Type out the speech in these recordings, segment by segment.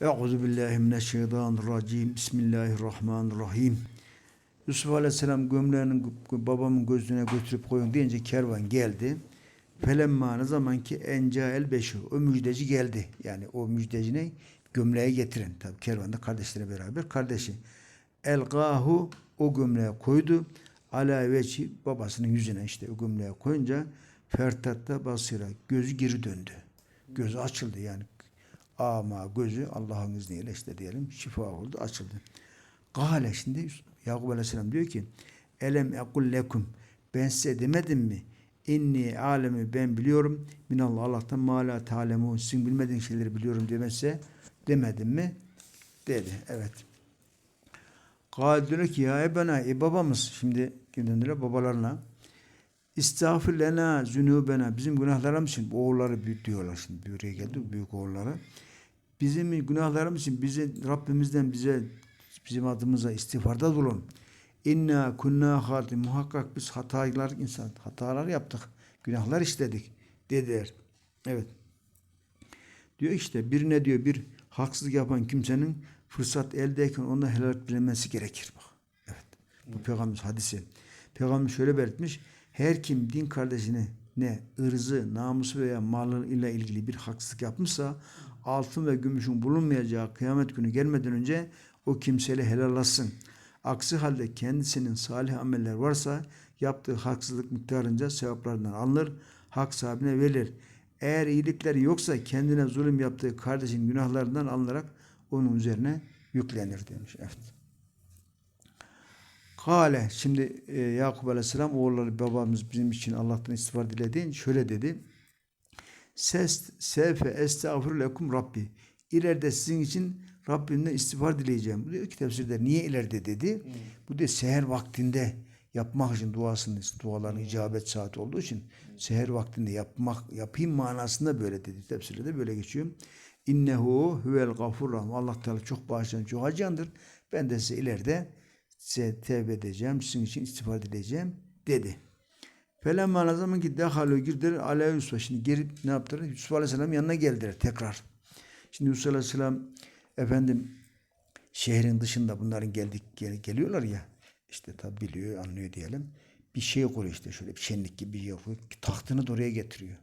Euzu billahi mineşşeytanirracim. Bismillahirrahmanirrahim. Yusuf Aleyhisselam gömleğini babamın gözüne götürüp koyun deyince kervan geldi. Felemma ne zaman ki enca el beşir. O müjdeci geldi. Yani o müjdeci ne? Gömleği getiren. Tabi kervanda kardeşleri beraber. Kardeşi. Elgahu o gömleğe koydu. Ala veçi babasının yüzüne işte o gömleğe koyunca fertatta basira. Gözü geri döndü. Gözü açıldı yani. Ama gözü Allah'ın izniyle işte diyelim şifa oldu, açıldı. Gale şimdi Yakup Aleyhisselam diyor ki Elem ekul lekum ben size demedim mi? İnni alemi ben biliyorum. Minallah Allah'tan ma la ta'lemun. Sizin bilmediğin şeyleri biliyorum demezse demedim mi? Dedi. Evet. Kâl diyor ki ya ebena e babamız şimdi döndüler babalarına İstağfir lena zünubena bizim günahlarımız için oğulları büyük şimdi buraya geldi büyük oğulları. Bizim günahlarımız için bize Rabbimizden bize bizim adımıza istiğfarda bulun. İnna kunna hati muhakkak biz hatalar insan hatalar yaptık. Günahlar işledik dediler. Evet. Diyor işte bir ne diyor bir haksızlık yapan kimsenin fırsat eldeyken onda helal bilemesi gerekir bak. Evet. Bu peygamber hadisi. Peygamber şöyle belirtmiş. Her kim din kardeşine ne ırzı, namusu veya malı ile ilgili bir haksızlık yapmışsa altın ve gümüşün bulunmayacağı kıyamet günü gelmeden önce o kimseyle helallaşsın. Aksi halde kendisinin salih ameller varsa yaptığı haksızlık miktarınca sevaplarından alınır, hak sahibine verilir. Eğer iyilikleri yoksa kendine zulüm yaptığı kardeşin günahlarından alınarak onun üzerine yüklenir demiş. Evet. Kale şimdi e, Yakup Aleyhisselam oğulları babamız bizim için Allah'tan istiğfar dilediğin şöyle dedi. Ses sefe estağfur lekum Rabbi. İleride sizin için Rabbimden istiğfar dileyeceğim. Bu diyor ki tefsirde niye ileride dedi. Hmm. Bu diyor seher vaktinde yapmak için duasının duaların icabet saati olduğu için seher vaktinde yapmak yapayım manasında böyle dedi. Tefsirde de böyle geçiyor. İnnehu huvel gafur rahim. Allah Teala çok bağışlayan, çok acıyandır. Ben de size ileride size tevbe edeceğim, sizin için istiğfar dileyeceğim dedi. Felemma ne zaman ki dehalu girdiler aleyhi Yusuf. Şimdi geri ne yaptılar? Yusuf Aleyhisselam yanına geldiler tekrar. Şimdi Yusuf Aleyhisselam efendim şehrin dışında bunların geldik gel, geliyorlar ya işte tabi biliyor anlıyor diyelim. Bir şey kuruyor işte şöyle bir şenlik gibi bir şey kuruyor. Tahtını da oraya getiriyor.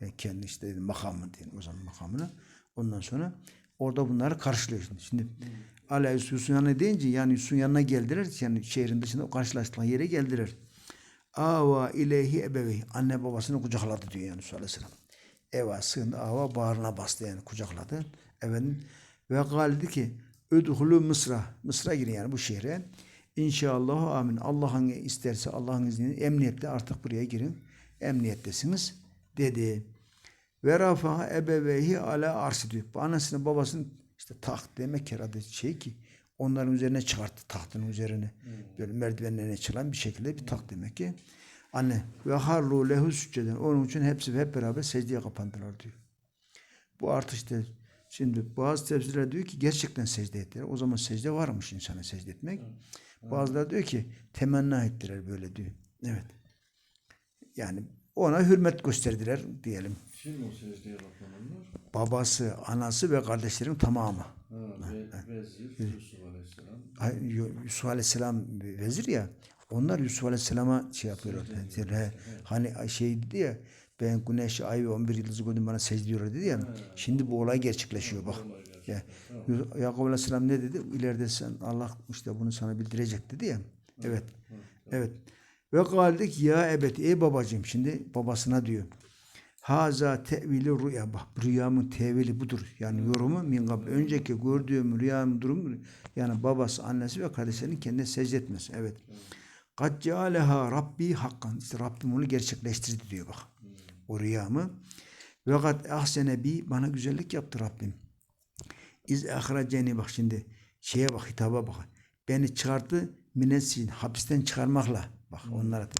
Yani kendi işte makamı diyelim o zaman makamını. Ondan sonra orada bunları karşılıyor şimdi. Şimdi Ala Yusuf'un yanına deyince yani Yusuf'un yanına geldiler. Yani şehrin dışında o karşılaştıkları yere geldiler. Ava ileyhi ebevey. Anne babasını kucakladı diyor yani Aleyhisselam. Eva sığındı. Ava bağrına bastı yani kucakladı. Efendim ve galdi ki Ödhulu Mısır'a. Mısır'a girin yani bu şehre. İnşallah amin. Allah'ın isterse Allah'ın izniyle emniyette artık buraya girin. Emniyettesiniz dedi. Ve rafa ebevehi ala arşı diyor. Anasını babasını işte taht demek herhalde şey ki onların üzerine çıkarttı tahtın üzerine. Böyle merdivenlerine çıkan bir şekilde bir taht demek ki. Anne ve harru lehu sücceden. Onun için hepsi hep beraber secdeye kapandılar diyor. Bu artık işte şimdi bazı tefsirler diyor ki gerçekten secde ettiler. O zaman secde varmış insana secde etmek. Bazıları diyor ki temenna ettiler böyle diyor. Evet. Yani ona hürmet gösterdiler diyelim. Kim o secdeye kapananlar? Babası, anası ve kardeşlerin tamamı. Ha, ve, vezir Yusuf Aleyhisselam. Ay- Yusuf Aleyhisselam vezir ya. Onlar Yusuf Aleyhisselam'a şey yapıyorlar. He, Hani şey dedi ya ben güneş, ay ve 11 yıldızı gördüm bana secde ediyorlar dedi ya. Şimdi bu olay gerçekleşiyor bak. Ya, Yakup Aleyhisselam ne dedi? İleride sen Allah işte bunu sana bildirecek dedi ya. Evet. Evet. Ve kaldık ya ebet ey babacığım şimdi babasına diyor. Haza tevili rüya. Bak rüyamın tevili budur. Yani yorumu min kabl. Önceki gördüğüm rüyamın durumu yani babası, annesi ve kardeşlerinin kendine secde etmesi. Evet. Kad cealeha Rabbi hakkan. İşte Rabbim onu gerçekleştirdi diyor bak. O rüyamı. Ve kad ahsene bi bana güzellik yaptı Rabbim. İz ahraceni bak şimdi şeye bak hitaba bak. Beni çıkarttı minesin hapisten çıkarmakla. Bak onlara. da.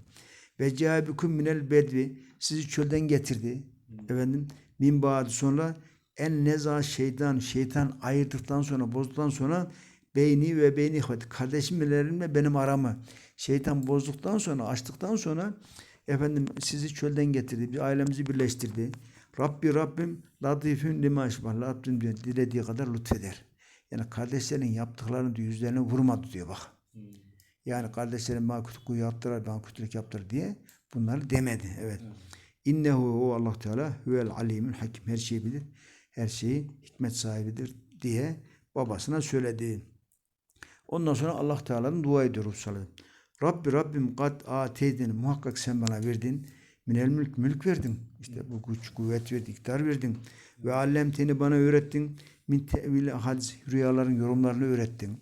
Ve cehabikum minel bedvi sizi çölden getirdi. Efendim min ba'di sonra en neza şeytan şeytan ayırdıktan sonra bozduktan sonra beyni ve beyni ihvati kardeşimlerimle benim aramı şeytan bozduktan sonra açtıktan sonra efendim sizi çölden getirdi. Bir ailemizi birleştirdi. Rabbi Rabbim latifün lima işbah. Rabbim diyor dilediği kadar lütfeder. Yani kardeşlerin yaptıklarını diyor, yüzlerine vurmadı diyor bak. Yani kardeşlerim bana kötülük yaptılar, bana kötülük yaptılar diye bunları demedi. Evet. Evet. İnnehu o Allah Teala huvel alimul hakim. Her şeyi bilir. Her şeyi hikmet sahibidir diye babasına söyledi. Ondan sonra Allah Teala'nın dua ediyor Resulullah. Rabbi Rabbim kat ateydin muhakkak sen bana verdin. Minel mülk mülk verdin. İşte bu güç kuvvet verdin, iktidar verdin. Ve allemteni bana öğrettin. Min tevil hadis rüyaların yorumlarını öğrettin.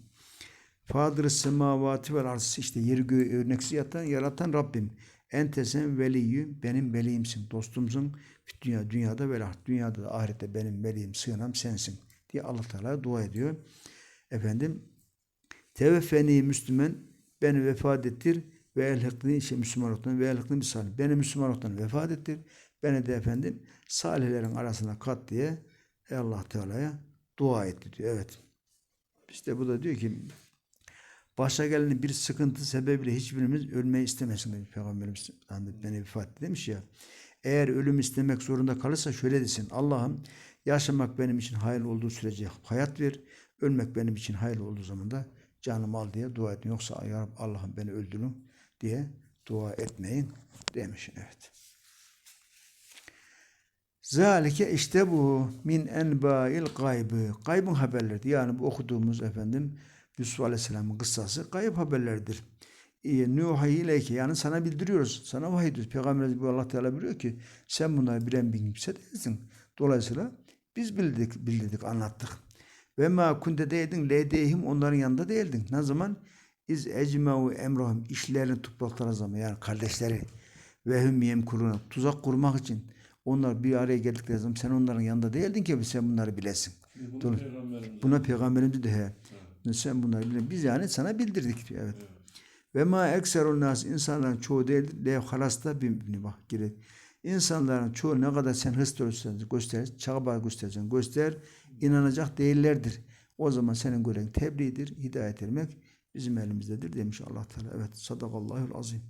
Fadır semavati vel arz işte yeri göğü örneksiz yaratan, yaratan Rabbim. Ente sen veliyyü benim veliyimsin, dostumsun. Dünya, dünyada ve. Dünyada da ahirette benim veliyim, sığınam sensin diye Allah Teala dua ediyor. Efendim Teveffeni Müslüman beni vefat ettir ve elhakni işte Müslüman oluktan ve elhakni bir salih. Beni Müslüman oluktan vefat ettir. Beni de efendim salihlerin arasına kat diye Allah Teala'ya dua etti diyor. Evet. İşte bu da diyor ki başa gelen bir sıkıntı sebebiyle hiçbirimiz ölmeyi istemesin demiş Peygamberimiz beni etti demiş ya. Eğer ölüm istemek zorunda kalırsa şöyle desin. Allah'ım yaşamak benim için hayırlı olduğu sürece hayat ver. Ölmek benim için hayırlı olduğu zaman da canımı al diye dua edin. Yoksa ya Allah'ım beni öldürün diye dua etmeyin demiş. Evet. Zalike işte bu min enba'il gaybı. Gaybın haberleri. Yani bu okuduğumuz efendim Yusuf Aleyhisselam'ın kıssası gayb haberleridir. E, Nuhay ileyke yani sana bildiriyoruz. Sana vahiy ediyoruz. Peygamberimiz bu Allah Teala biliyor ki sen bunları bilen bir kimse değilsin. Dolayısıyla biz bildik, bildirdik, anlattık. Ve ma kunte değildin ledeyhim onların yanında değildin. Ne zaman? İz ecme'u emrahum işlerini topraklara zaman yani kardeşleri ve hüm yemkuruna tuzak kurmak için onlar bir araya geldikleri zaman sen onların yanında değildin ki sen bunları bilesin. Bunu Dur. Peygamberimiz Buna peygamberimiz de he. Sen bunları bilen. Biz yani sana bildirdik diyor. Evet. Ve ma ekserun nas insanların çoğu değildir. Lev halasta bir bak gire. İnsanların çoğu ne kadar sen hırs göstersen göster, çaba göstersen göster, inanacak değillerdir. O zaman senin görevin tebliğdir, hidayet etmek bizim elimizdedir demiş Allah Teala. Evet, sadakallahul azim.